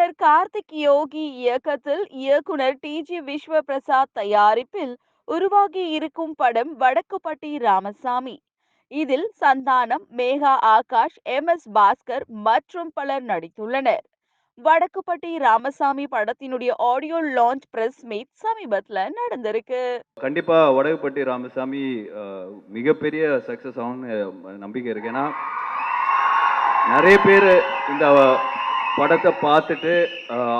இயக்குனர் கார்த்திக் யோகி இயக்கத்தில் இயக்குனர் டி. ஜி. விஸ்வ பிரசாத் தயாரிப்பில் உருவாகி இருக்கும் படம் வடக்குப்பட்டி ராமசாமி. இதில் சந்தானம் மேகா ஆகாஷ் எம். எஸ். பாஸ்கர் மற்றும் பலர் நடித்துள்ளனர். வடக்குப்பட்டி ராமசாமி படத்தினுடைய ஆடியோ லான்ச் பிரஸ் மீட் சமீபத்தில் நடந்திருக்கு. கண்டிப்பா வடக்குப்பட்டி ராமசாமி மிகப்பெரிய சக்சஸ் ஆகும்னு நம்பிக்கை இருக்கு. ஏன்னா நிறைய பேர் இந்த படத்தை பார்த்துட்டு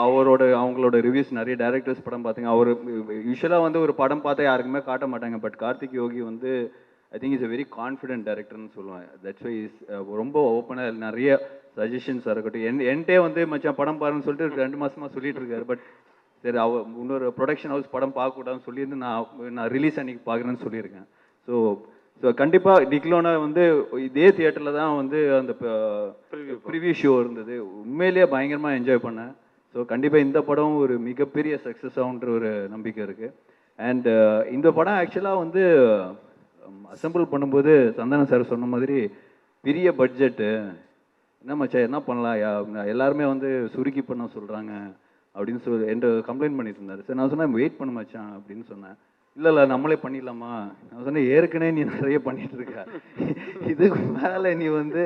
அவரோட அவங்களோட ரிவ்யூஸ் நிறைய டேரக்டர்ஸ் படம் பார்த்தீங்க அவர் யூஸ்வலாக வந்து ஒரு படம் பார்த்தா யாருக்குமே காட்ட மாட்டாங்க. பட் கார்த்திக் யோகி வந்து I think is a very confident டேரக்டர்னு சொல்லுவேன் தட்ஸ் வை இஸ் ரொம்ப ஓப்பனாக நிறைய சஜஷன்ஸாக இருக்கட்டும். என் என்கிட்டே வந்து மச்சான் படம் பாருன்னு சொல்லிட்டு ரெண்டு மாதமாக சொல்லிட்டு இருக்காரு. பட் சரி அவ இன்னொரு ப்ரொடக்ஷன் ஹவுஸ் படம் பார்க்கக்கூடாதுன்னு சொல்லியிருந்து நான் நான் ரிலீஸ் அன்னைக்கு பார்க்குறேன்னு சொல்லியிருக்கேன். ஸோ ஸோ கண்டிப்பாக டிக்லோனா வந்து இதே தியேட்டரில் தான் வந்து அந்த ப்ரிவியூ ஷோ இருந்தது. உண்மையிலேயே பயங்கரமாக என்ஜாய் பண்ணேன். ஸோ கண்டிப்பாக இந்த படம் ஒரு மிகப்பெரிய சக்ஸஸ் ஆகுன்ற ஒரு நம்பிக்கை இருக்குது அண்ட் இந்த படம் ஆக்சுவலாக வந்து அசெம்பிள் பண்ணும்போது சந்தான சார் சொன்ன மாதிரி பெரிய பட்ஜெட்டு என்ன மச்சான் என்ன பண்ணலாம்? எல்லாருமே வந்து சுருக்கி பண்ண சொல்கிறாங்க அப்படின்னு சொல்லி என்கிட்ட கம்ப்ளைண்ட் பண்ணிட்டு இருந்தாரு. சரி நான் சொன்னேன் வெயிட் பண்ண மச்சான் அப்படின்னு சொன்னேன். இல்லை இல்லை நம்மளே பண்ணிடலாமா? நான் சொன்னேன் ஏற்கனவே நீ நிறைய பண்ணிட்டு இருக்க இதுக்கு மேலே நீ வந்து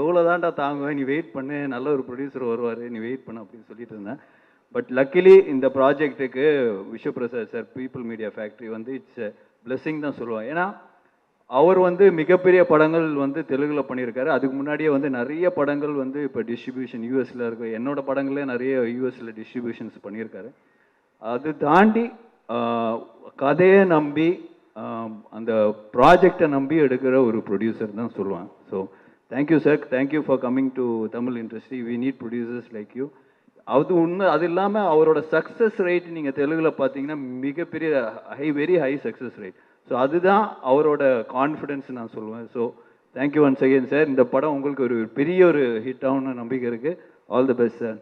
எவ்வளோதான்டா தாங்குவேன் நீ வெயிட் பண்ணு நல்ல ஒரு ப்ரொடியூசர் வருவார் நீ வெயிட் பண்ணு அப்படின்னு சொல்லிட்டு இருந்தேன். பட் லக்கிலி இந்த ப்ராஜெக்ட்டுக்கு Vishwaprasad sir people media factory வந்து இட்ஸ் பிளெஸ்ஸிங் தான் சொல்லுவேன் ஏன்னா அவர் வந்து மிகப்பெரிய படங்கள் வந்து தெலுங்கில் பண்ணியிருக்காரு. அதுக்கு முன்னாடியே வந்து நிறைய படங்கள் வந்து இப்போ டிஸ்ட்ரிபியூஷன் யூஎஸில் இருக்கு. என்னோட படங்களே நிறைய யூஎஸில் டிஸ்ட்ரிபியூஷன்ஸ் பண்ணியிருக்காரு. அது தாண்டி கதையை நம்பி அந்த ப்ராஜெக்டை நம்பி எடுக்கிற ஒரு ப்ரொடியூசர் தான் சொல்லுவேன் so thank you sir thank you for coming to Tamil industry we need producers like you அது உண்மை அது இல்லாமல் அவரோட சக்ஸஸ் ரேட் நீங்கள் தெலுங்கில் பார்த்தீங்கன்னா மிகப்பெரிய high very high success rate so அதுதான் அவரோட கான்ஃபிடென்ஸ் நான் சொல்லுவேன். So thank you once again sir இந்த படம் உங்களுக்கு ஒரு பெரிய ஒரு ஹிட் ஆகும்னு நம்பிக்கை இருக்குது ஆல் தி பெஸ்ட் சார்